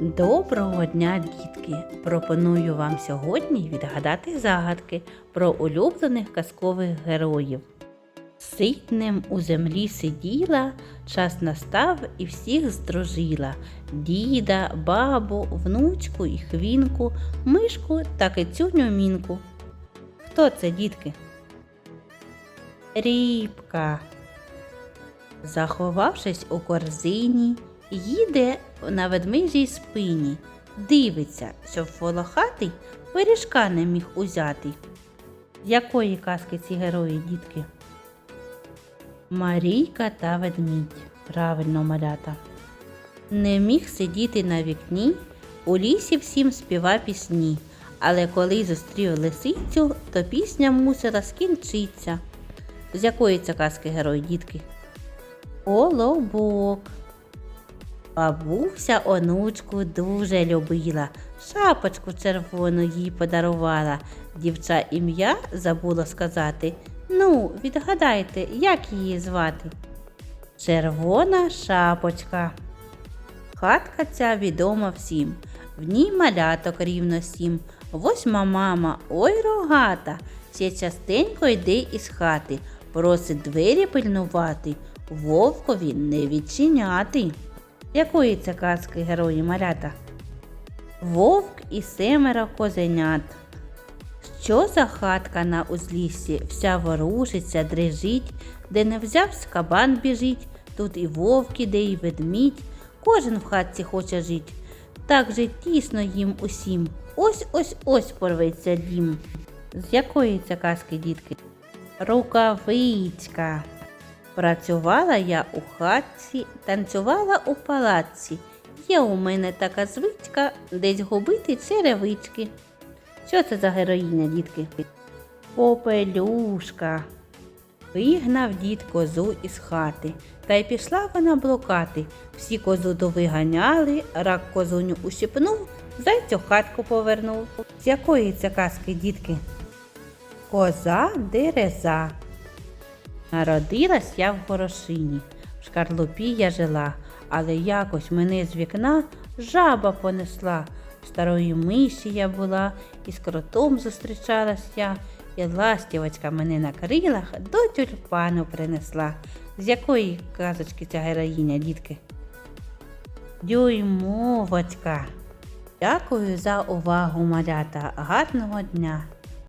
Доброго дня, дітки! Пропоную вам сьогодні відгадати загадки про улюблених казкових героїв. Ситнем у землі сиділа, час настав і всіх здружила. Діда, бабу, внучку і хвінку, мишку та кицюню мінку. Хто це, дітки? Рібка. Заховавшись у корзині, їде на ведмежій спині, дивиться, щоб волохатий пиріжка не міг узяти. З якої казки ці герої, дітки? Марійка та ведмідь. Правильно малята. Не міг сидіти на вікні, у лісі всім співа пісні, але коли зустрів лисицю, то пісня мусила скінчиться. З якої це казки герой, дітки? Колобок. Бабуся онучку дуже любила, шапочку червону їй подарувала. Дівча ім'я забуло сказати. Ну, відгадайте, як її звати? Червона шапочка. Хатка ця відома всім. В ній маляток рівно сім. Восьма мама, ой рогата, ще частенько йде із хати, просить двері пильнувати, вовкові не відчиняти. Якої це казки герої малята? Вовк і семеро козенят. Що за хатка на узліссі, вся ворушиться, дрижить, де не взявсь, кабан біжить, тут і вовк іде, і ведмідь, кожен в хатці хоче жить. Так же тісно їм усім. Ось ось ось порветься дім. З якої це казки, дітки? Рукавичка. Працювала я у хатці, танцювала у палаці. Є у мене така звичка десь губити черевички. Що це за героїня, дітки? Попелюшка. Вигнав дід козу із хати, та й пішла вона блукати. Всі козу довиганяли, рак козуню ущипнув, зайцю хатку повернув. З якої це казки, дітки? Коза дереза. Народилась я в горошині, в шкарлупі я жила, але якось мене з вікна жаба понесла. Старої миші я була, і з кротом зустрічалась я, і ластівочка мене на крилах до тюльпану принесла. З якої казочки ця героїня, дітки? Дюймовочка. Дякую за увагу, малята. Гарного дня!